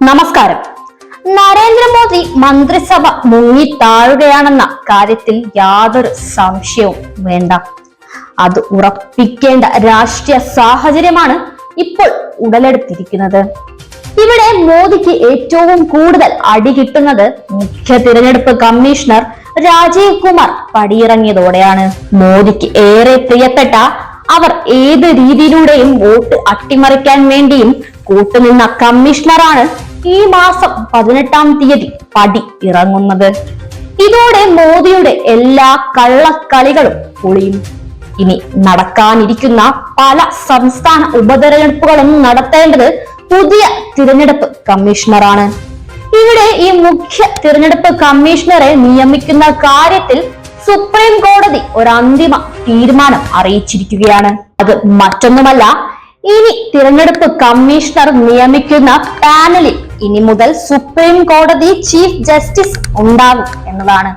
നമസ്കാരം. നരേന്ദ്രമോദി മന്ത്രിസഭ മുങ്ങി താഴുകയാണെന്ന കാര്യത്തിൽ യാതൊരു സംശയവും വേണ്ട. അത് ഉറപ്പിക്കേണ്ട രാഷ്ട്രീയ സാഹചര്യമാണ് ഇപ്പോൾ ഉടലെടുത്തിരിക്കുന്നത്. ഇവിടെ മോദിക്ക് ഏറ്റവും കൂടുതൽ അടി കിട്ടുന്നത് മുഖ്യ തിരഞ്ഞെടുപ്പ് കമ്മീഷണർ രാജീവ് കുമാർ പടിയിറങ്ങിയതോടെയാണ് മോദിക്ക് ഏറെ പ്രിയപ്പെട്ട അവർ ഏത് രീതിയിലൂടെയും വോട്ട് അട്ടിമറിക്കാൻ വേണ്ടിയും കൂട്ടുനിന്ന കമ്മീഷണറാണ് ഈ മാസം പതിനെട്ടാം തീയതി പടി ഇറങ്ങുന്നത്. ഇതോടെ മോദിയുടെ എല്ലാ കള്ളക്കളികളും പൊളിയും. ഇനി നടക്കാനിരിക്കുന്ന പല സംസ്ഥാന ഉപതെരഞ്ഞെടുപ്പുകളും നടത്തേണ്ടത് പുതിയ തിരഞ്ഞെടുപ്പ് കമ്മീഷണറാണ്. ഇവിടെ ഈ മുഖ്യ തിരഞ്ഞെടുപ്പ് കമ്മീഷണറെ നിയമിക്കുന്ന കാര്യത്തിൽ സുപ്രീം കോടതി ഒരു അന്തിമ തീരുമാനം അറിയിച്ചിരിക്കുകയാണ്. അത് മറ്റൊന്നുമല്ല ഇനി തിരഞ്ഞെടുപ്പ് കമ്മീഷണർ നിയമിക്കുന്ന പാനലിൽ ഇനി മുതൽ സുപ്രീം കോടതി ചീഫ് ജസ്റ്റിസ് ഉണ്ടാകും എന്നതാണ്.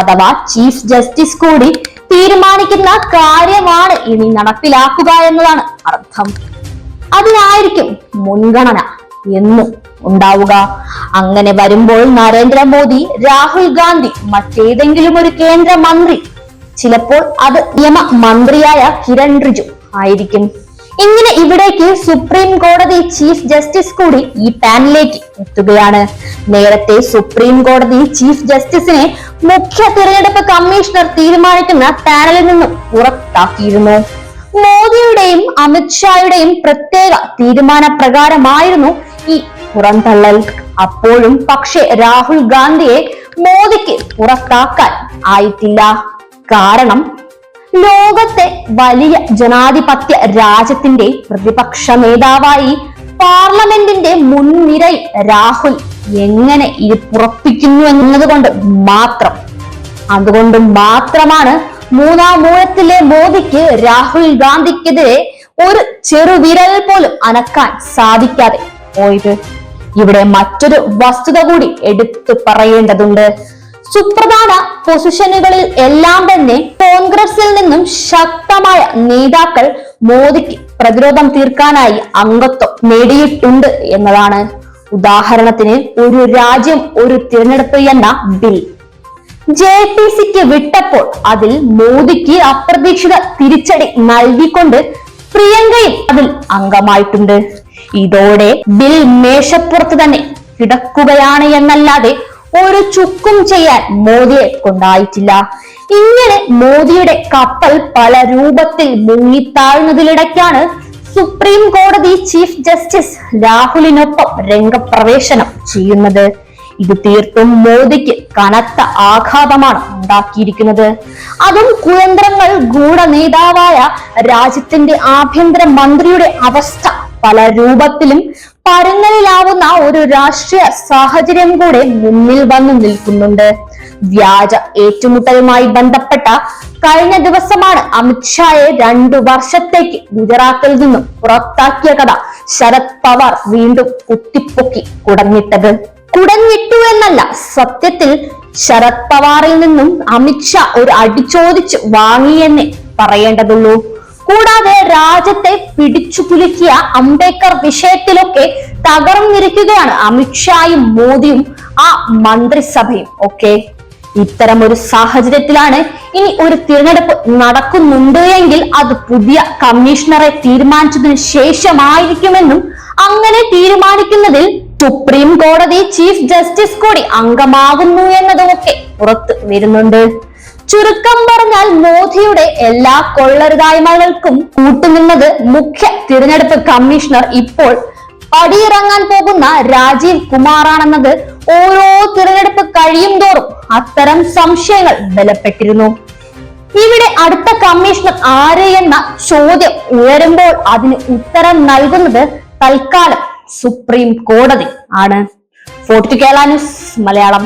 അഥവാ ചീഫ് ജസ്റ്റിസ് കൂടി തീരുമാനിക്കുന്ന കാര്യമാണ് ഇനി നടപ്പിലാക്കുക എന്നതാണ് അർത്ഥം. അതിനായിരിക്കും മുൻഗണന. എന്നും ഉണ്ടാവുക. അങ്ങനെ വരുമ്പോൾ നരേന്ദ്രമോദി രാഹുൽ ഗാന്ധി മറ്റേതെങ്കിലും ഒരു കേന്ദ്ര മന്ത്രി ചിലപ്പോൾ അത് നിയമ മന്ത്രിയായ കിരൺ റിജു ആയിരിക്കും. ഇങ്ങനെ ഇവിടേക്ക് സുപ്രീം കോടതി ചീഫ് ജസ്റ്റിസ് കൂടി ഈ പാനലിലേക്ക് എത്തുകയാണ്. നേരത്തെ സുപ്രീം കോടതി ചീഫ് ജസ്റ്റിസിനെ മുഖ്യ തിരഞ്ഞെടുപ്പ് കമ്മീഷണർ തീരുമാനിക്കുന്ന പാനലിൽ നിന്നും പുറത്താക്കിയിരുന്നു. മോദിയുടെയും അമിത്ഷായുടെയും പ്രത്യേക തീരുമാന പ്രകാരമായിരുന്നു ഈ പുറന്തള്ളൽ. അപ്പോഴും പക്ഷേ രാഹുൽ ഗാന്ധിയെ മോദിക്ക് പുറത്താക്കാൻ ആയിട്ടില്ല. കാരണം ലോകത്തെ വലിയ ജനാധിപത്യ രാജ്യത്തിന്റെ പ്രതിപക്ഷ നേതാവായി പാർലമെന്റിന്റെ മുൻനിരയിൽ രാഹുൽ എങ്ങനെ ഇരിപ്പുറപ്പിക്കുന്നു എന്നതുകൊണ്ട് മാത്രം. അതുകൊണ്ട് മാത്രമാണ് മൂന്നാം മൂലത്തിലെ മോദിക്ക് രാഹുൽ ഗാന്ധിക്കെതിരെ ഒരു ചെറുവിരൽ പോലും അനക്കാൻ സാധിക്കാതെ പോയത്. ഇവിടെ മറ്റൊരു വസ്തുത കൂടി എടുത്തു പറയേണ്ടതുണ്ട്. സുപ്രധാന പൊസിഷനുകളിൽ എല്ലാം തന്നെ കോൺഗ്രസിൽ നിന്നും ശക്തമായ നേതാക്കൾ മോദിക്ക് പ്രതിരോധം തീർക്കാനായി അംഗത്വം നേടിയിട്ടുണ്ട് എന്നതാണ്. ഉദാഹരണത്തിന് ഒരു രാജ്യം ഒരു തിരഞ്ഞെടുപ്പ് എന്ന ബിൽ. ജെ പി സിക്ക് വിട്ടപ്പോൾ അതിൽ മോദിക്ക് അപ്രതീക്ഷിത തിരിച്ചടി നൽകിക്കൊണ്ട് പ്രിയങ്കയും അതിൽ അംഗമായിട്ടുണ്ട്. ഇതോടെ ബിൽ മേശപ്പുറത്ത് തന്നെ കിടക്കുകയാണ് എന്നല്ലാതെ ഒരു ചുക്കും ചെയ്യാൻ മോദിയെ കൊണ്ടായിട്ടില്ല. ഇങ്ങനെ മോദിയുടെ കപ്പൽ പല രൂപത്തിൽ മുങ്ങിത്താഴ്ന്നതിലിടയ്ക്കാണ് സുപ്രീം കോടതി ചീഫ് ജസ്റ്റിസ് രാഹുലിനൊപ്പം രംഗപ്രവേശനം ചെയ്യുന്നത്. ഇത് തീർത്തും മോദിക്ക് കനത്ത ആഘാതമാണ് ഉണ്ടാക്കിയിരിക്കുന്നത്. അതും കുയന്ത്രങ്ങൾ ഗൂഢനേതാവായ രാജ്യത്തിന്റെ ആഭ്യന്തര മന്ത്രിയുടെ അവസ്ഥ പല രൂപത്തിലും പരുങ്ങലിലാവുന്ന ഒരു രാഷ്ട്രീയ സാഹചര്യം കൂടെ മുന്നിൽ വന്നു നിൽക്കുന്നുണ്ട്. വ്യാജ ഏറ്റുമുട്ടലുമായി ബന്ധപ്പെട്ട കഴിഞ്ഞ ദിവസമാണ് അമിത്ഷായെ രണ്ടു വർഷത്തേക്ക് ഗുജറാത്തിൽ നിന്നും പുറത്താക്കിയ കഥ ശരത് പവാർ വീണ്ടും കുത്തിപ്പൊക്കി കുടഞ്ഞിട്ടത്. കുടഞ്ഞിട്ടു എന്നല്ല സത്യത്തിൽ ശരത് പവാറിൽ നിന്നും അമിത്ഷാ ഒരു അടിച്ചോദിച്ച് വാങ്ങിയെന്നേ പറയേണ്ടതുള്ളൂ. കൂടാതെ രാജ്യത്തെ പിടിച്ചു കുലുക്കിയ അംബേദ്കർ വിഷയത്തിലൊക്കെ തകർന്നിരിക്കുകയാണ് അമിത്ഷായും മോദിയും ആ മന്ത്രിസഭയും. ഒക്കെ ഇത്തരം ഒരു സാഹചര്യത്തിലാണ് ഇനി ഒരു തിരഞ്ഞെടുപ്പ് നടക്കുന്നുണ്ട് എങ്കിൽ അത് പുതിയ കമ്മീഷണറെ തീരുമാനിച്ചതിന് ശേഷമായിരിക്കുമെന്നും അങ്ങനെ തീരുമാനിക്കുന്നതിൽ സുപ്രീം കോടതി ചീഫ് ജസ്റ്റിസ് കൂടി അംഗമാകുന്നു എന്നതുമൊക്കെ പുറത്ത് വരുന്നുണ്ട്. ചുരുക്കം പറഞ്ഞാൽ മോദിയുടെ എല്ലാ കൊള്ളരുതായ്മകൾക്കും കൂട്ടുനിന്നത് മുഖ്യ തിരഞ്ഞെടുപ്പ് കമ്മീഷണർ ഇപ്പോൾ പടിയിറങ്ങാൻ പോകുന്ന രാജീവ് കുമാറാണെന്നത് ഓരോ തിരഞ്ഞെടുപ്പ് കഴിയും തോറും അത്തരം സംശയങ്ങൾ ബലപ്പെട്ടിരുന്നു. ഇവിടെ അടുത്ത കമ്മീഷണർ ആര് എന്ന ചോദ്യം ഉയരുമ്പോൾ അതിന് ഉത്തരം നൽകുന്നത് തൽക്കാലം സുപ്രീം കോടതി ആണ്. Fourth Kerala news Malayalam.